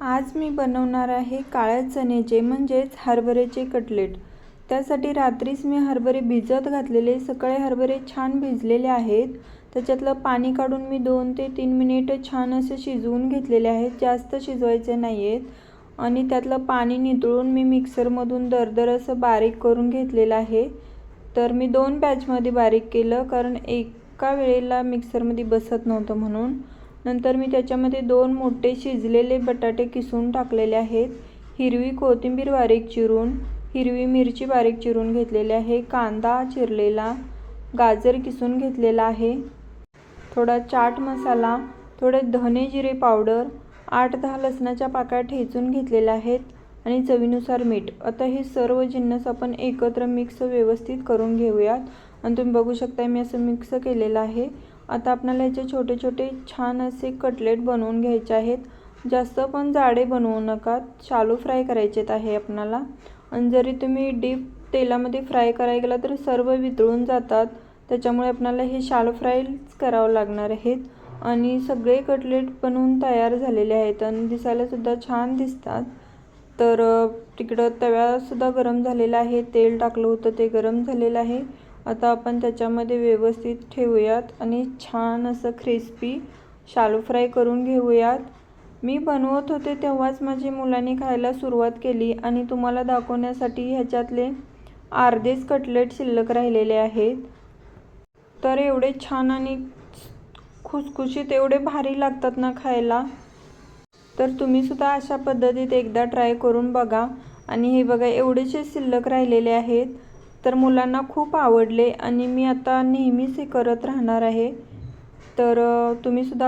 आज मी बनवणार आहे काळ्या चण्याचे म्हणजेच हरभऱ्याचे कटलेट. त्यासाठी रात्रीच मी हरभरे भिजत घातलेले सकाळी हरभरे छान भिजलेले आहेत. त्याच्यातलं पाणी काढून मी दोन ते तीन मिनिटं छान असे शिजवून घेतलेले आहेत जास्त शिजवायचे नाही आहेत आणि त्यातलं पाणी नितळून मी मिक्सरमधून दरदर असं बारीक करून घेतलेलं आहे. तर मी दोन बॅचमध्ये बारीक केलं कारण एका वेळेला मिक्सरमध्ये बसत नव्हतं म्हणून. नंतर मी त्याच्यामध्ये दोन मोठे शिजलेले बटाटे किसून टाकलेले आहेत. हिरवी कोथिंबीर बारीक चिरून हिरवी मिरची बारीक चिरून घेतलेली आहे. कांदा चिरलेला गाजर किसून घेतलेला आहे. थोडा चाट मसाला थोडे धने जिरे पावडर आठ दहा लसणाच्या पाकळ्या ठेचून घेतलेल्या आहेत आणि चवीनुसार मीठ. आता हे सर्व जिन्नस आपण एकत्र मिक्स व्यवस्थित करून घेऊयात. आणि तुम्ही बघू शकता मी असं मिक्स केलेलं आहे. आता आपल्याला याचे छोटे छोटे छान असे कटलेट बनवून घ्यायचे आहेत. जास्त पण जाडे बनवू नका. शालू फ्राय करायचेत आहे आपणाला. आणि जरी तुम्ही डीप तेलामध्ये फ्राय करायला गेला तर सर्व वितळून जातात. त्याच्यामुळे आपल्याला हे शालो फ्रायच करावं लागणार आहेत. आणि सगळे कटलेट बनवून तयार झालेले आहेत आणि दिसायलासुद्धा छान दिसतात. तर तिकडं तव्यासुद्धा गरम झालेला आहे. तेल टाकलं होतं ते गरम झालेलं आहे. आता आपण त्याच्यामध्ये व्यवस्थित ठेवूयात आणि छान असं क्रिस्पी शालू फ्राय करून घेऊयात. मी बनवत होते तेव्हाच माझी मुलांनी खायला सुरुवात केली आणि तुम्हाला दाखवण्यासाठी ह्याच्यातले अर्धेच कटलेट शिल्लक राहिलेले आहेत. तर एवढे छान आणि खुसखुशीत एवढे भारी लागतात ना खायला. तर तुम्हीसुद्धा अशा पद्धतीत एकदा ट्राय करून बघा. आणि हे बघा एवढेसे शिल्लक राहिलेले आहेत. तर मुलांना खूप आवडले आणि मी आता नेहमीच हे करत राहणार आहे. तर तुम्हीसुद्धा